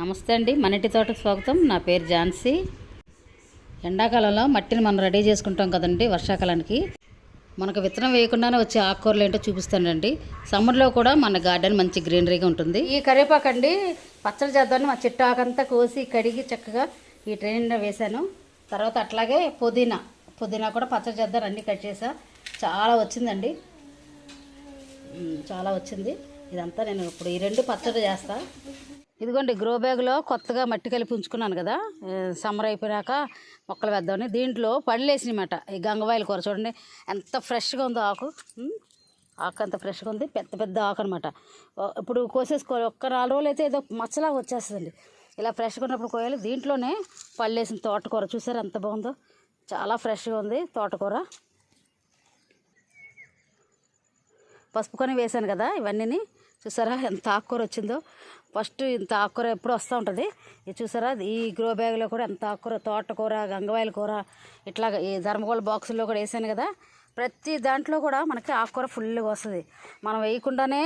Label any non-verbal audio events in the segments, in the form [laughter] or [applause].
నమస్తే అండి. మన ఇంటి తోటకు స్వాగతం. నా పేరు ఝాన్సీ. ఎండాకాలంలో మట్టిని మనం రెడీ చేసుకుంటాం కదండి వర్షాకాలానికి. మనకు విత్తనం వేయకుండానే వచ్చే ఆకుకూరలు ఏంటో చూపిస్తానండి. సమ్మర్లో కూడా మన గార్డెన్ మంచి గ్రీనరీగా ఉంటుంది. ఈ కరివేపాకు అండి పచ్చడి చేద్దామని మా చెట్టు ఆకంతా కోసి కడిగి చక్కగా ఈ ట్రైన్లో వేశాను. తర్వాత అట్లాగే పుదీనా. పుదీనా కూడా పచ్చడి చేద్దాం అన్నీ కట్ చేసా. చాలా వచ్చిందండి. చాలా వచ్చింది. ఇదంతా నేను ఇప్పుడు ఈ రెండు పచ్చడి చేస్తాను ఇదిగోండి గ్రో బ్యాగ్లో కొత్తగా మట్టి కలిపి ఉంచుకున్నాను కదా. సమ్మర్ అయిపోయాక మొక్కలు వేద్దామని దీంట్లో పళ్ళు వేసినమాట. ఈ గంగవాయిల కూర చూడండి ఎంత ఫ్రెష్గా ఉందో ఆకు. ఆకు అంత ఫ్రెష్గా ఉంది పెద్ద పెద్ద ఆకు అనమాట ఇప్పుడు కోసేసుకోవాలి ఒక్క నాలుగు రోజులు అయితే ఏదో మచ్చలాగా వచ్చేస్తుందండి. ఇలా ఫ్రెష్గా ఉన్నప్పుడు కోయాలి. దీంట్లోనే పళ్ళు వేసిన తోటకూర చూసారు ఎంత బాగుందో? చాలా ఫ్రెష్గా ఉంది తోటకూర. పసుపు కొని వేశాను కదా ఇవన్నీని. చూసారా ఎంత ఆకుకూర వచ్చిందో? ఫస్ట్ ఇంత ఆకుకూర ఎప్పుడు వస్తూ ఉంటుంది. ఇది చూసారా? ఈ గ్రో బ్యాగ్లో కూడా ఎంత ఆకుకూర తోటకూర గంగవాయల కూర ఇట్లా ఈ ధర్మకోల బాక్సుల్లో కూడా వేసాను కదా. ప్రతి దాంట్లో కూడా మనకి ఆకుకూర ఫుల్గా వస్తుంది. మనం వేయకుండానే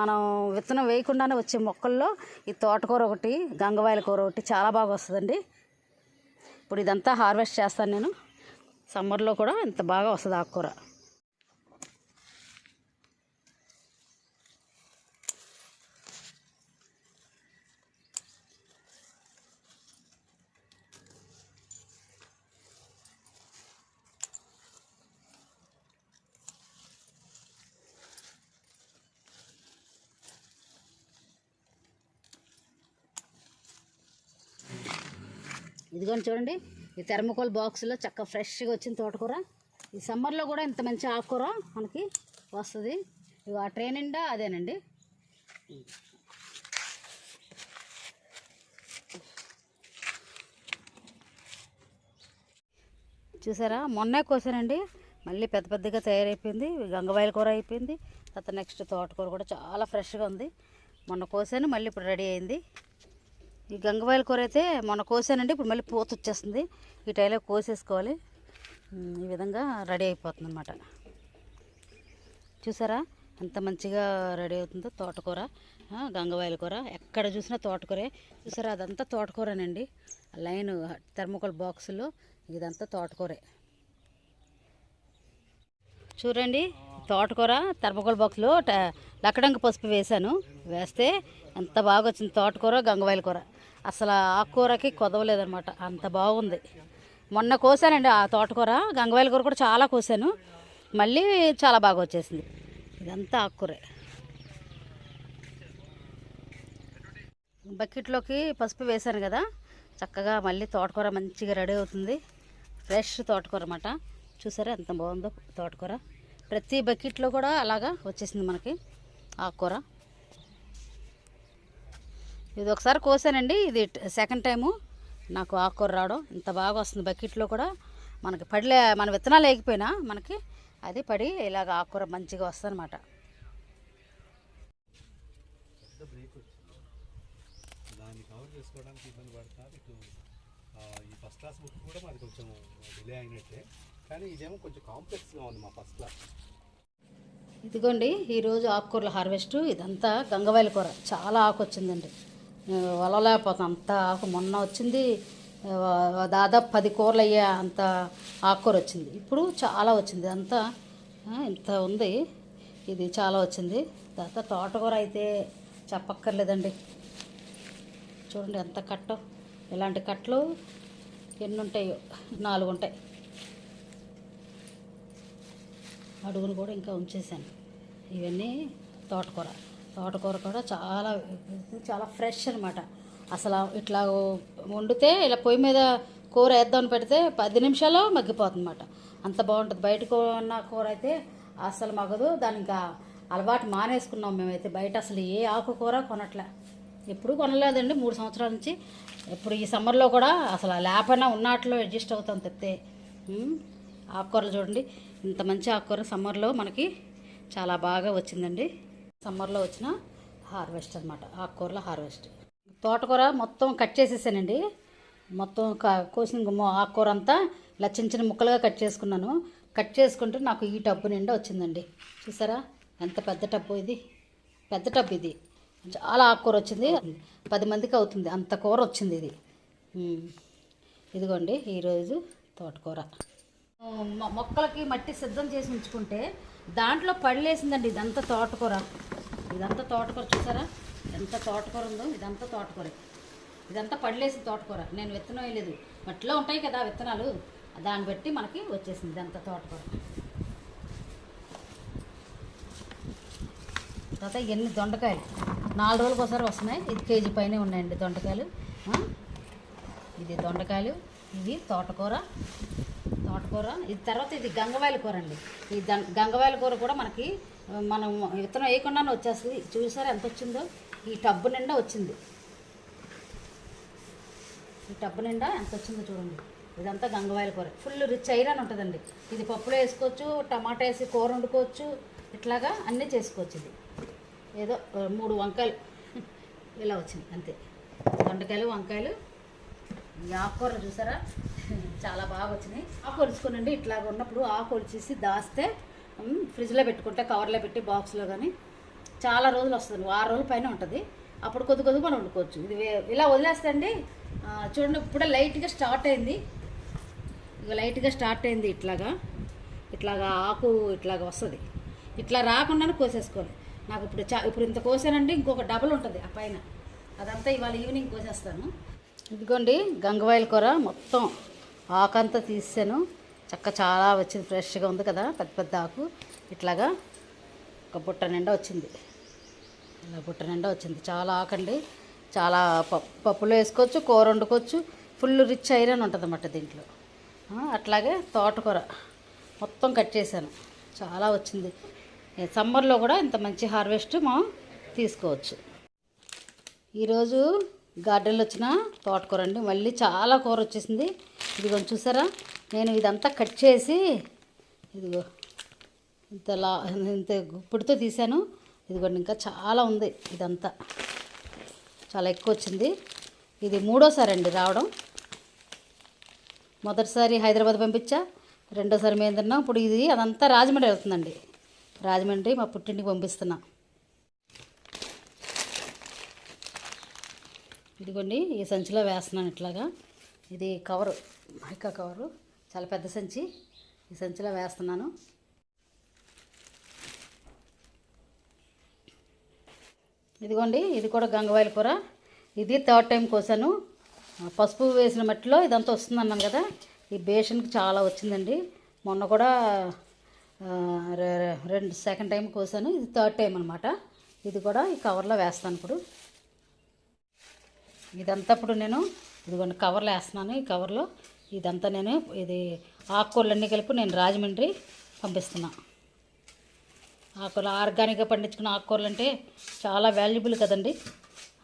మనం విత్తనం వేయకుండానే వచ్చే మొక్కల్లో ఈ తోటకూర ఒకటి గంగవాయల కూర ఒకటి చాలా బాగా వస్తుందండి. ఇప్పుడు ఇదంతా హార్వెస్ట్ చేస్తాను నేను. సమ్మర్లో కూడా ఇంత బాగా వస్తుంది ఆకుకూర. ఇదిగోండి చూడండి ఈ థెర్మకోల్ బాక్స్లో చక్క ఫ్రెష్గా వచ్చిన తోటకూర. ఈ సమ్మర్లో కూడా ఇంత మంచి ఆకుకూర మనకి వస్తుంది. ఇవి ఆ ట్రైన్ నిండా అదేనండి. చూసారా? మొన్నే కోసానండి. మళ్ళీ పెద్ద పెద్దగా తయారైపోయింది. గంగవాయల కూర అయిపోయింది. తర్వాత నెక్స్ట్ తోటకూర కూడా చాలా ఫ్రెష్గా ఉంది. మొన్న కోసాను మళ్ళీ ఇప్పుడు రెడీ అయింది. ఈ గంగవాయల కూర అయితే మొన్న కోసానండి ఇప్పుడు మళ్ళీ పూత వచ్చేస్తుంది. ఈ టైలో కోసేసుకోవాలి. ఈ విధంగా రెడీ అయిపోతుంది అనమాట చూసారా? ఎంత మంచిగా రెడీ అవుతుందో తోటకూర. గంగవాయల కూర. ఎక్కడ చూసినా తోటకూరే. చూసారా? అదంతా తోటకూరనండి. లైన్ థర్మోకోల్ బాక్సులో ఇదంతా తోటకూరే. చూడండి తోటకూర థర్మకోల్ బాక్స్లో ట- పసుపు వేశాను. వేస్తే ఎంత బాగా వచ్చింది తోటకూర గంగవాయల కూర. అసలు ఆకుకూరకి కొదవలేదనమాట అంత బాగుంది. మొన్న కోసానండి ఆ తోటకూర. గంగవాయల కూర కూడా చాలా కోసాను. మళ్ళీ చాలా బాగా వచ్చేసింది. ఇదంతా ఆకుకూరే. బకెట్లోకి పసుపు వేశాను కదా. చక్కగా మళ్ళీ తోటకూర మంచిగా రెడీ అవుతుంది. ఫ్రెష్ తోటకూర అనమాట చూసారా ఎంత బాగుందో తోటకూర. ప్రతి బకెట్లో కూడా అలాగా వచ్చేసింది మనకి ఆకుకూర. ఇది ఒకసారి కోసానండి. ఇది సెకండ్ టైము నాకు ఆకుకూర రావడం ఇంత బాగా వస్తుంది బకెట్లో కూడా. మనకి పడిలే మన విత్తనాలు లేకపోయినా మనకి అది పడి ఇలాగ ఆకుకూర మంచిగా వస్తుంది అనమాట దాన్ని కవర్ చేసుకోవడానికి ఇబ్బంది పడతా ఇటు ఆ, ఈ ఫస్ట్ క్లాస్ బుక్ కూడా మాది కొంచెం డిలే అయినట్టే. కానీ ఇదేమో కొంచెం కాంప్లెక్స్గా ఉంది మా ఫస్ట్ క్లాస్ ఇదిగోండి ఈరోజు ఆకుకూరల హార్వెస్ట్ ఇదంతా గంగవాయల కూర. చాలా ఆకు వచ్చిందండి. వలలేకపోతాం. అంత ఆకు మొన్న వచ్చింది దాదాపు పది కూరలు అయ్యే అంత ఆకుకూర వచ్చింది. ఇప్పుడు చాలా వచ్చింది. అంతా ఇంత ఉంది. ఇది చాలా వచ్చింది. తర్వాత తోటకూర అయితే చెప్పక్కర్లేదండి. చూడండి ఎంత కట్టో. ఇలాంటి కట్టలు ఎన్ని ఉంటాయో నాలుగు ఉంటాయి అడుగును కూడా ఇంకా ఉంచేసాను ఇవన్నీ తోటకూర. తోటకూర కూడా చాలా చాలా ఫ్రెష్ అనమాట అసలు ఇట్లా వండితే ఇలా పొయ్యి మీద కూర వేద్దామని పెడితే పది నిమిషాల్లో మగ్గిపోతుంది అనమాట అంత బాగుంటుంది. బయటకు ఉన్న కూర అయితే అసలు మగదు దాని ఇంకా అలవాటు మానేసుకున్నాం మేమైతే. బయట అసలు ఏ ఆకుకూర కొనట్లే. ఎప్పుడు కొనలేదండి. మూడు సంవత్సరాల నుంచి ఇప్పుడు ఈ సమ్మర్లో కూడా అసలు లేపన ఉన్నట్లో అడ్జస్ట్ అవుతాం తప్పితే. ఆకుకూరలు చూడండి. ఇంత మంచి ఆకుకూర సమ్మర్లో మనకి చాలా బాగా వచ్చిందండి. సమ్మర్లో వచ్చిన హార్వెస్ట్ అనమాట ఆకుకూరల హార్వెస్ట్. తోటకూర మొత్తం కట్ చేసేసానండి. మొత్తం క- కోసిన ఆకుకూర అంతా ఇలా చిన్న చిన్న ముక్కలుగా కట్ చేసుకున్నాను. కట్ చేసుకుంటే నాకు ఈ టబ్బు నిండా వచ్చిందండి. చూసారా? ఎంత పెద్ద టబ్బు ఇది? పెద్ద టబ్బు ఇది. చాలా ఆకుకూర వచ్చింది. పది మందికి అవుతుంది. అంత కూర వచ్చింది ఇది. ఇదిగోండి ఈరోజు తోటకూర. మొక్కలకి మట్టి సిద్ధం చేసి ఉంచుకుంటే దాంట్లో పళ్ళేసిందండి ఇదంతా తోటకూర. ఇదంతా తోటకూర చూసారా? ఎంత తోటకూర ఉందో ఇదంతా తోటకూర. ఇదంతా పళ్ళేసి తోటకూర. నేను విత్తనం వేయలేదు. మట్టిలో ఉంటాయి కదా విత్తనాలు దాన్ని బట్టి మనకి వచ్చేసింది ఇదంతా తోటకూర. తర్వాత ఎన్ని దొండకాయలు? నాలుగు రోజులకు ఒకసారి వస్తున్నాయి. ఇది కేజీ పైనే ఉన్నాయండి దొండకాయలు. ఇది దొండకాయలు ఇది తోటకూర. తోటకూర. ఇది తర్వాత ఇది గంగవాయల కూర అండి. ఈ గంగవాయల కూర కూడా మనకి మనం విత్తనం వేయకుండానే వచ్చేస్తుంది. చూసారా ఎంత వచ్చిందో? ఈ టబ్బు నిండా వచ్చింది. ఈ టబ్బు నిండా ఎంత వచ్చిందో చూడండి. ఇదంతా గంగవాయల కూర. ఫుల్ రిచ్ ఐరన్ ఉంటుందండి. ఇది పప్పులో వేసుకోవచ్చు టమాటా వేసి కూర వండుకోవచ్చు ఇట్లాగా అన్నీ చేసుకోవచ్చు ఇది. ఏదో మూడు వంకాయలు. [laughs] ఇలా వచ్చింది అంతే. దొండకాయలు వంకాయలు. ఈ ఆకుకూర చూసారా? [laughs] చాలా బాగా వచ్చినాయి. ఆకు ఒలుచుకోనండి ఇట్లాగ ఉన్నప్పుడు ఆకు ఒలిచేసి దాస్తే ఫ్రిడ్జ్లో పెట్టుకుంటే కవర్లో పెట్టి బాక్స్లో కానీ చాలా రోజులు వస్తుంది వారం రోజుల పైన ఉంటుంది. అప్పుడు కొద్ది కొద్దిగా మనం వండుకోవచ్చు. ఇది ఇలా వదిలేస్తే అండి చూడండి ఇప్పుడే లైట్గా స్టార్ట్ అయింది. ఇక లైట్గా స్టార్ట్ అయింది ఇట్లాగా. ఇట్లాగా ఆకు ఇట్లాగా వస్తుంది. ఇట్లా రాకుండానే కోసేసుకోవాలి. నాకు ఇప్పుడు చా ఇప్పుడు ఇంత కోసానండి ఇంకొక డబల్ ఉంటుంది ఆ పైన. అదంతా ఇవాళ ఈవినింగ్ కోసేస్తాను. ఇదిగోండి గంగవాయల కూర మొత్తం. ఆకంతా తీసాను చక్క చాలా వచ్చింది ఫ్రెష్గా ఉంది కదా పెద్ద పెద్ద ఆకు. ఇట్లాగా ఒక బుట్ట నిండా వచ్చింది. ఇలా బుట్ట నిండా వచ్చింది. చాలా ఆకండి. చాలా పప్పు పప్పులో వేసుకోవచ్చు కూర వండుకోవచ్చు. ఫుల్ రిచ్ ఐరన్ ఉంటుంది అన్నమాట దీంట్లో. అట్లాగే తోటకూర మొత్తం కట్ చేశాను. చాలా వచ్చింది. సమ్మర్లో కూడా ఇంత మంచి హార్వెస్ట్ మనం తీసుకోవచ్చు. ఈరోజు గార్డెన్లో వచ్చిన తోటకూర అండి. మళ్ళీ చాలా కూర వచ్చేసింది. ఇదిగో చూసారా? నేను ఇదంతా కట్ చేసి ఇదిగో ఇంతలా ఇంత గుప్పిడితో తీశాను. ఇదిగోండి ఇంకా చాలా ఉంది ఇదంతా. చాలా ఎక్కువ వచ్చింది. ఇది మూడోసారి అండి రావడం. మొదటిసారి హైదరాబాద్ పంపించా రెండోసారి మేము తిన్నాం. ఇప్పుడు ఇది అదంతా రాజమండ్రి వెళ్తుందండి. రాజమండ్రి మా పుట్టింటికి పంపిస్తున్నా. ఇదిగోండి ఈ సంచిలో వేస్తున్నాను ఇట్లాగా. ఇది కవరు మైకా కవరు. చాలా పెద్ద సంచి. ఈ సంచిలో వేస్తున్నాను. ఇదిగోండి ఇది కూడా గంగవాయల కూర. ఇది థర్డ్ టైం కోసాను. పసుపు వేసిన మట్టిలో ఇదంతా వస్తుంది అన్నాను కదా. ఈ బేషన్కి చాలా వచ్చిందండి. మొన్న కూడా రె- రెండు సెకండ్ టైం కోసాను. ఇది థర్డ్ టైం అనమాట ఇది కూడా ఈ కవర్లో వేస్తాను ఇప్పుడు. ఇదంతా ఇప్పుడు నేను ఇదిగోండి కవర్లో వేస్తున్నాను. ఈ కవర్లో ఇదంతా నేను ఇది ఆకుకూరలన్నీ కలిపి నేను రాజమండ్రి పంపిస్తున్నా. ఆకుకూరలు ఆర్గానిక్గా పండించుకున్న ఆకుకూరలు అంటే చాలా వాల్యుబుల్ కదండి.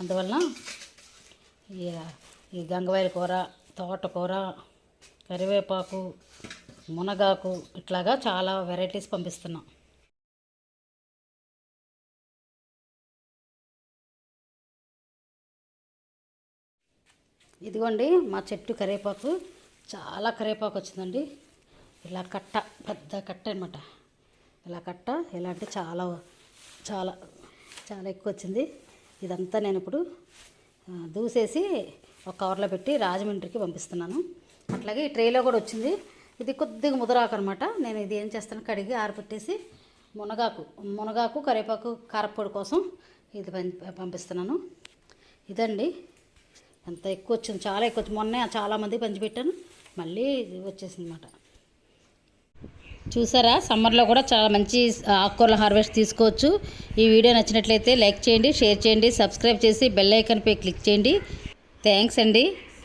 అందువలన ఈ ఈ గంగవాయల కూర తోటకూర కరివేపాకు మునగాకు ఇట్లాగా చాలా వెరైటీస్ పంపిస్తున్నాం. ఇదిగోండి మా చెట్టు కరివేపాకు చాలా కరివేపాకు వచ్చిందండి. ఇలా కట్ట పెద్ద కట్ట అనమాట ఇలా కట్ట ఇలా అంటే చాలా చాలా చాలా ఎక్కువ వచ్చింది. ఇదంతా నేను ఇప్పుడు దూసేసి ఒక కవర్లో పెట్టి రాజమండ్రికి పంపిస్తున్నాను. అట్లాగే ఈ ట్రేలో కూడా వచ్చింది. ఇది కొద్దిగా ముదరాకు అనమాట నేను ఇది ఏం చేస్తాను కడిగి ఆరపెట్టేసి మునగాకు మునగాకు కరివేపాకు కారపొడి కోసం ఇది పంపిస్తున్నాను. ఇదండి. ఎంత ఎక్కువ వచ్చింది. చాలా ఎక్కువ వచ్చింది. మొన్నే చాలామంది పంచిపెట్టాను మళ్ళీ వచ్చేసింది అనమాట చూసారా? సమ్మర్లో కూడా చాలా మంచి ఆకుకూరల హార్వెస్ట్ తీసుకోవచ్చు. ఈ వీడియో నచ్చినట్లయితే లైక్ చేయండి షేర్ చేయండి సబ్స్క్రైబ్ చేసి బెల్ ఐకాన్పై క్లిక్ చేయండి. థ్యాంక్స్ అండి.